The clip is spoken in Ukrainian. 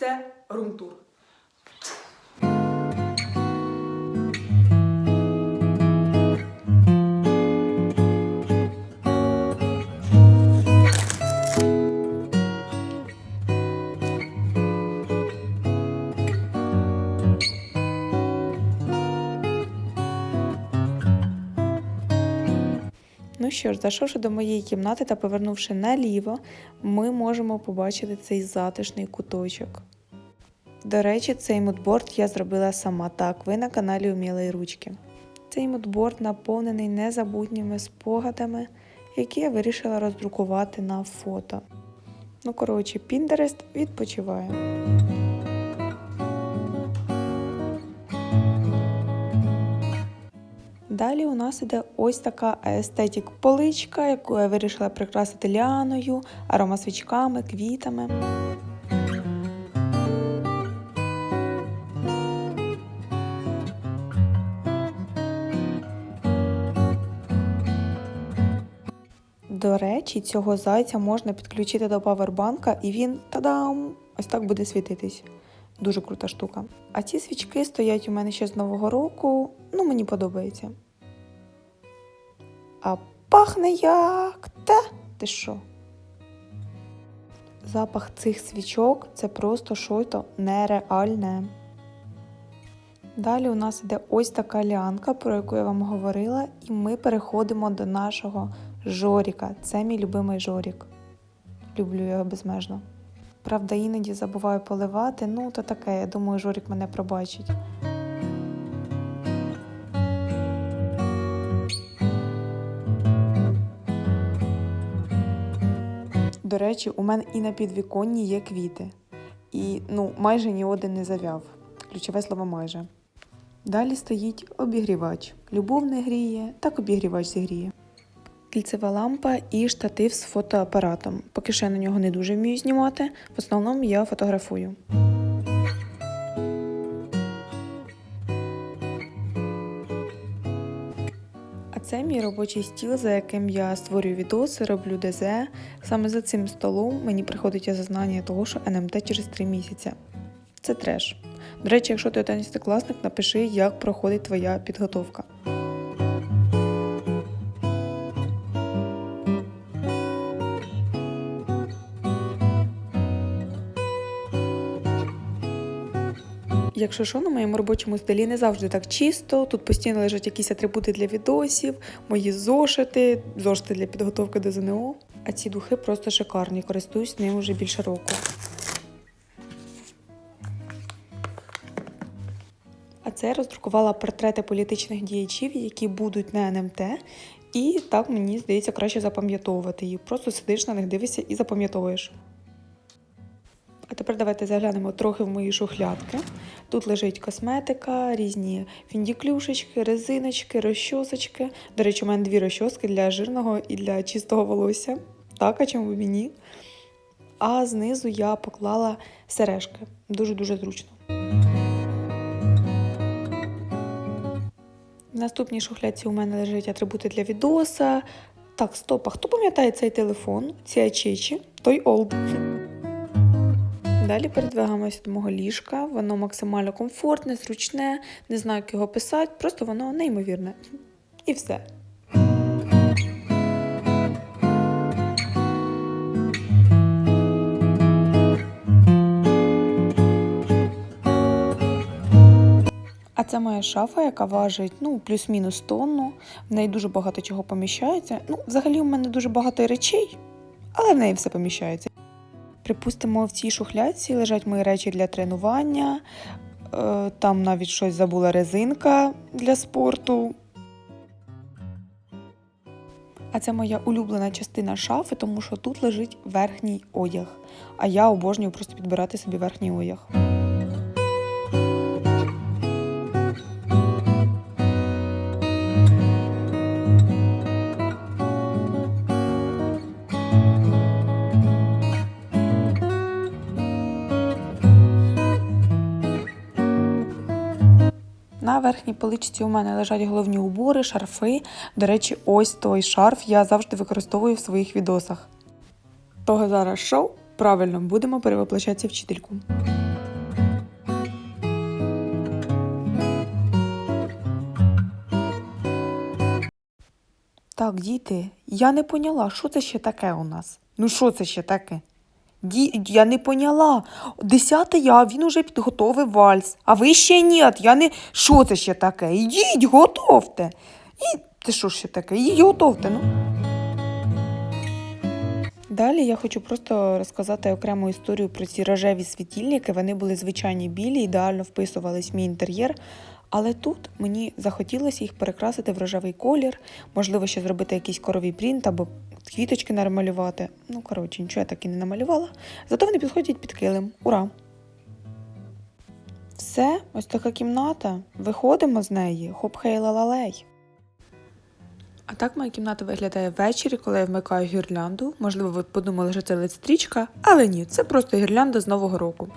це румтур. Ну що ж, зайшовши до моєї кімнати та повернувши наліво, ми можемо побачити цей затишний куточок. До речі, цей мудборд я зробила сама так, ви на каналі Умілої ручки. Цей мудборд наповнений незабутніми спогадами, які я вирішила роздрукувати на фото. Ну, коротше, Піндерест відпочиває. Далі у нас іде ось така естетік поличка, яку я вирішила прикрасити ліаною, аромасвічками, квітами. До речі, цього зайця можна підключити до павербанка і він тадам! Ось так буде світитись. Дуже крута штука. А ці свічки стоять у мене ще з Нового року. Ну, мені подобається. А пахне як та ти що? Запах цих свічок це просто щось нереальне. Далі у нас іде ось така ліанка, про яку я вам говорила, і ми переходимо до нашого жоріка. Це мій любимий жорік. Люблю його безмежно. Правда, іноді забуваю поливати, ну то таке, я думаю, жорік мене пробачить. До речі, у мене і на підвіконні є квіти. І ну, майже ні один не завяв. Ключове слово майже. Далі стоїть обігрівач. Любов не гріє, так обігрівач зігріє. Кільцева лампа і штатив з фотоапаратом. Поки я на нього не дуже вмію знімати, в основному я фотографую. Це мій робочий стіл, за яким я створюю відоси, роблю ДЗ. Саме за цим столом мені приходить осознання того, що НМТ через 3 місяці. Це треш. До речі, якщо ти 11 класник, напиши, як проходить твоя підготовка. Якщо що, на моєму робочому столі не завжди так чисто. Тут постійно лежать якісь атрибути для відосів, мої зошити, зошити для підготовки до ЗНО. А ці духи просто шикарні, користуюсь ним вже більше року. А це я роздрукувала портрети політичних діячів, які будуть на НМТ. І так мені здається краще запам'ятовувати їх. Просто сидиш на них, дивишся і запам'ятовуєш. А тепер давайте заглянемо трохи в мої шухлядки. Тут лежить косметика, різні фіндіклюшечки, резиночки, розчосочки. До речі, у мене дві розчоски для жирного і для чистого волосся. Так, а чому б і ні? А знизу я поклала сережки. Дуже-дуже зручно. В наступній шухляці у мене лежать атрибути для відоса. Так, стоп, а хто пам'ятає цей телефон? Ці ачечі? Той олд. Далі передвигаємося до мого ліжка. Воно максимально комфортне, зручне, не знаю, як його писати, просто воно неймовірне. І все. А це моя шафа, яка важить ну, плюс-мінус тонну. В неї дуже багато чого поміщається. Ну, взагалі, у мене дуже багато речей, але в неї все поміщається. Припустимо, в цій шухляці лежать мої речі для тренування. Е, Там навіть щось забула резинка для спорту. А це моя улюблена частина шафи, тому що тут лежить верхній одяг. А я обожнюю просто підбирати собі верхній одяг. верхній поличці у мене лежать головні убори, шарфи. До речі, ось той шарф я завжди використовую в своїх відосах. Того зараз шоу. Правильно, будемо перевоплощатися вчительку. Так, діти, я не поняла, що це ще таке у нас? Ну що це ще таке? Ді... Я не поняла. Десятий я, він уже підготовив вальс. А ви ще ні, я не. Що це ще таке? Ідіть, готовте. І це що ще таке? Ідіть, готовте, ну. Далі я хочу просто розказати окрему історію про ці рожеві світильники. Вони були звичайні білі, ідеально вписувались в мій інтер'єр. Але тут мені захотілося їх перекрасити в рожевий колір, можливо, ще зробити якийсь коровий принт або квіточки намалювати. Ну, коротше, нічого я так і не намалювала. Зато вони підходять під килим. Ура! Все, ось така кімната. Виходимо з неї. Хоп-хей-ла-ла-лей. А так моя кімната виглядає ввечері, коли я вмикаю гірлянду. Можливо, ви подумали, що це ледстрічка, але ні, це просто гірлянда з Нового року.